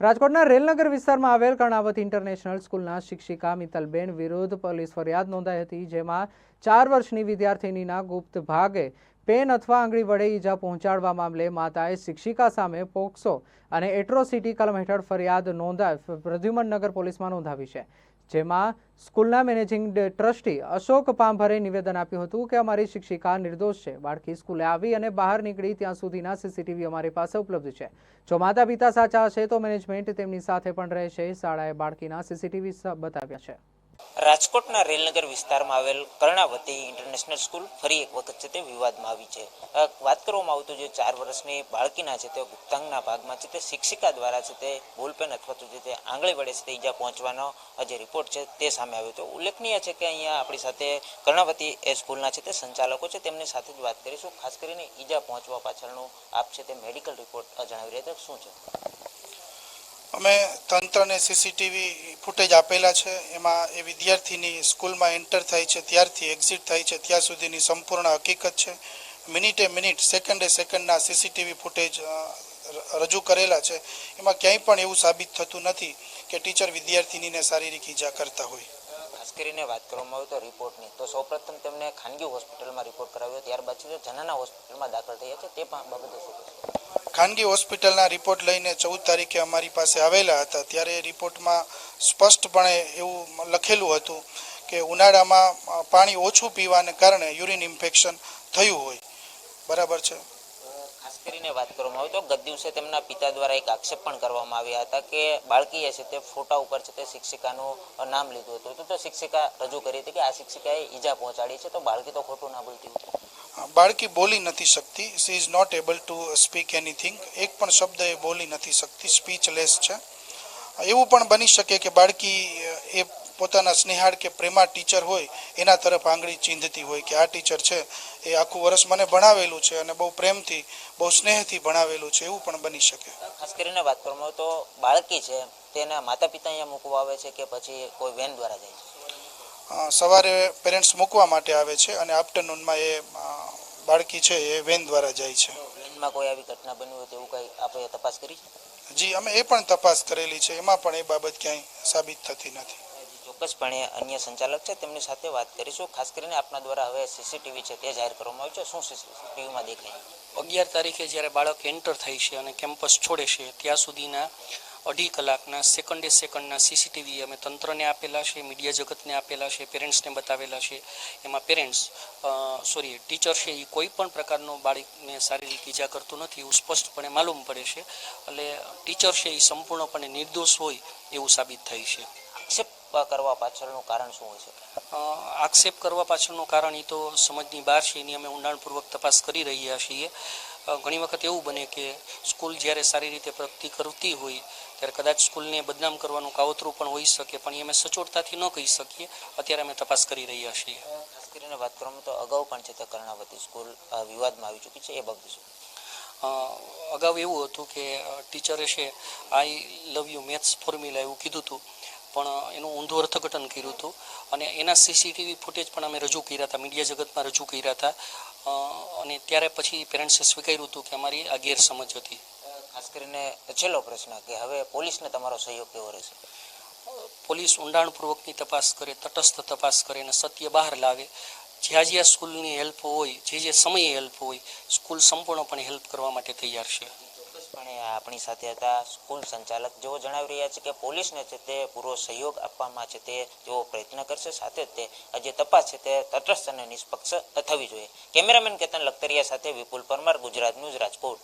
રાજકોટના રેલનગર વિસ્તારમાં આવેલ કર્ણાવત ઇન્ટરનેશનલ સ્કૂલના શિક્ષિકા મિતલબેન વિરુદ્ધ પોલીસ ફરિયાદ નોંધાઈ હતી, જેમાં ચાર વર્ષની વિદ્યાર્થિનીના ગુપ્ત ભાગે પેન અથવા આંગળી વડે ઈજા પહોંચાડવા મામલે માતાએ શિક્ષિકા સામે પોક્સો અને એટ્રોસિટી કલમ હેઠળ ફરિયાદ નોંધાઈ પ્રદ્યુમનનગર પોલીસમાં નોંધાવી છે. જેમાં સ્કૂલના મેનેજિંગ ટ્રસ્ટી અશોક પાંભરે નિવેદન આપ્યું હતું કે અમારી શિક્ષિકા નિર્દોષ છે. બાળકી સ્કૂલે આવી અને બહાર નીકળી ત્યાં સુધીના સીસીટીવી અમારી પાસે ઉપલબ્ધ છે. જો માતા પિતા સાચા હશે તો મેનેજમેન્ટ તેમની સાથે પણ રહેશે. શાળાએ બાળકીના સીસીટીવી બતાવ્યા છે. રાજકોટના રેલનગર વિસ્તારમાં આવેલ કર્ણાવતી ઇન્ટરનેશનલ સ્કૂલ ફરી એક વખત છે તે વિવાદમાં આવી છે. વાત કરવામાં આવતું જે ચાર વર્ષની બાળકીના છે તે ગુપ્તાંગના ભાગમાં છે તે શિક્ષિકા દ્વારા છે તે બોલપેન અથવા તો જે તે આંગળી વડે છે તે ઈજા પહોંચવાનો જે રિપોર્ટ છે તે સામે આવ્યો તો ઉલ્લેખનીય છે કે અહીંયા આપણી સાથે કર્ણાવતી એ સ્કૂલના છે તે સંચાલકો છે. તેમની સાથે જ વાત કરીશું. ખાસ કરીને ઈજા પહોંચવા પાછળનું આપ છે તે મેડિકલ રિપોર્ટ જણાવી રહ્યા હતા. શું છે? અમે તંત્રને સીસીટીવી ફૂટેજ આપેલા છે. એમાં એ વિદ્યાર્થીની સ્કૂલમાં એન્ટર થાય છે, ત્યારથી એક્ઝિટ થાય છે, ત્યાં સુધીની સંપૂર્ણ હકીકત છે. મિનિટે મિનિટ, સેકન્ડે સેકન્ડના સીસીટીવી ફૂટેજ રજૂ કરેલા છે. એમાં ક્યાંય પણ એવું સાબિત થતું નથી કે ટીચર વિદ્યાર્થીનીને શારીરિક ઈજા કરતા હોય. ખાસ કરીને વાત કરવામાં આવે તો રિપોર્ટની. તો સૌપ્રથમ તેમને ખાનગી હોસ્પિટલમાં રિપોર્ટ કરાવ્યો. ત્યારબાદ જનાના હોસ્પિટલમાં દાખલ થયા છે. તે પણ બાબતે શું? ખાનગી હોસ્પિટલના રિપોર્ટ લઈને ચૌદ તારીખે અમારી પાસે આવેલા હતા. ત્યારે રિપોર્ટમાં સ્પષ્ટપણે એવું લખેલું હતું કે ઉનાળામાં પાણી ઓછું પીવાને કારણે યુરિન ઇન્ફેક્શન થયું હોય. બરાબર છે? ખાસ કરીને વાત કરવામાં આવે તો ગત દિવસે તેમના પિતા દ્વારા એક આક્ષેપ પણ કરવામાં આવ્યા હતા કે બાળકીએ છે તે ફોટા ઉપર છે તે શિક્ષિકાનું નામ લીધું હતું. તો શિક્ષિકા રજૂ કરી હતી કે આ શિક્ષિકાએ ઈજા પહોંચાડી છે, તો બાળકી તો ખોટું ના બોલતી હોય. બાળકી બોલી નથી શકતી. She is not able to speak anything એક પણ શબ્દ એ બોલી નથી શકતી. સ્પીચલેસ છે. એવું પણ બની શકે કે બાળકી એ પોતાના સ્નેહાળ કે પ્રેમા ટીચર હોય, એના તરફ આંગળી ચીંધતી હોય કે આ ટીચર છે, એ આખું વર્ષ મને ભણાવેલું છે અને બહુ પ્રેમથી, બહુ સ્નેહથી ભણાવેલું છે, એવું પણ બની શકે. ખાસ કરીને વાત કરું તો બાળકી છે, તેના માતા પિતા અહીંયા મૂકવા આવે છે કે પછી કોઈ વેન દ્વારા જાય છે. સવારે પેરેન્ટ્સ મૂકવા માટે આવે છે અને આફ્ટરનૂનમાં એ બાળકી છે એ વેન દ્વારા જાય છે. વેનમાં કોઈ આવી ઘટના બની હોય તેવું કંઈ આપણે તપાસ કરી છે? જી અમે એ પણ તપાસ કરેલી છે. એમાં પણ એ બાબત ક્યાંય સાબિત થતી નથી. ચોક્કસપણે અન્ય સંચાલક છે તેમની સાથે વાત કરીશું. ખાસ કરીને આપના દ્વારા હવે સીસીટીવી છે તે જાહેર કરવામાં આવ્યું છે. શું સીસીટીવીમાં દેખાય? અગિયાર તારીખે જ્યારે બાળક એન્ટર થાય છે અને કેમ્પસ છોડે છે ત્યાં સુધીના અઢી કલાકના સેકન્ડે સેકન્ડના સીસીટીવી અમે તંત્રને આપેલા છે મીડિયા જગતને આપેલા છે પેરેન્ટ્સને બતાવેલા છે. એમાં પેરેન્ટ્સ સોરી ટીચર છે એ કોઈ પણ પ્રકારનો બાળકને શારીરિક ઈજા કરતું નથી એવું સ્પષ્ટપણે માલુમ પડે છે. એટલે ટીચર છે એ સંપૂર્ણપણે નિર્દોષ હોય એવું સાબિત થાય છે. આક્ષેપ કરવા પાછળનું કારણ શું હોય છે? આક્ષેપ કરવા પાછળનું કારણ એ તો સમજની બહાર છે એની અમે ઊંડાણપૂર્વક તપાસ કરી રહ્યા છીએ. ઘણી વખત એવું બને કે સ્કૂલ જ્યારે સારી રીતે પ્રગતિ કરતી હોય ત્યારે કદાચ સ્કૂલને બદનામ કરવાનું કાવતરું પણ હોઈ શકે પણ એ અમે સચોટતાથી ન કહી શકીએ. અત્યારે અમે તપાસ કરી રહ્યા છીએ. ખાસ કરીને વાત કરવામાં તો અગાઉ પણ છે તે કર્ણાવતી સ્કૂલ વિવાદમાં આવી ચૂકી છે એ બાબતે અગાઉ એવું હતું કે ટીચરે છે I love you maths formula એવું કીધું હતું. પણ એનું ઊંધું અર્થઘટન કર્યું હતું. અને એના સીસીટીવી ફૂટેજ પણ અમે રજૂ કર્યા હતા મીડિયા જગતમાં રજૂ કર્યા હતા. અને ત્યારે પછી પેરેન્ટ્સે સ્વીકાર્યું હતું કે અમારી આ ગેરસમજ હતી. ખાસ કરીને છેલ્લો પ્રશ્ન કે હવે પોલીસને તમારો સહયોગ કેવો રહેશે? પોલીસ ઊંડાણપૂર્વકની તપાસ કરે તટસ્થ તપાસ કરે અને સત્ય બહાર લાવે. જ્યાં જ્યાં સ્કૂલની હેલ્પ હોય જે જે સમયે હેલ્પ હોય સ્કૂલ સંપૂર્ણપણે હેલ્પ કરવા માટે તૈયાર છે. ચોક્કસપણે આપણી સાથે હતા. સ્કૂલ સંચાલક જેઓ જણાવી રહ્યા છે કે પોલીસને છે તે પૂરો સહયોગ આપવામાં છે તે જેઓ પ્રયત્ન કરશે. સાથે તે જે તપાસ છે તે તટસ્થ અને નિષ્પક્ષ થવી જોઈએ. કેમેરામેન કેતન લખતરિયા સાથે વિપુલ પરમાર ગુજરાત ન્યૂઝ રાજકોટ.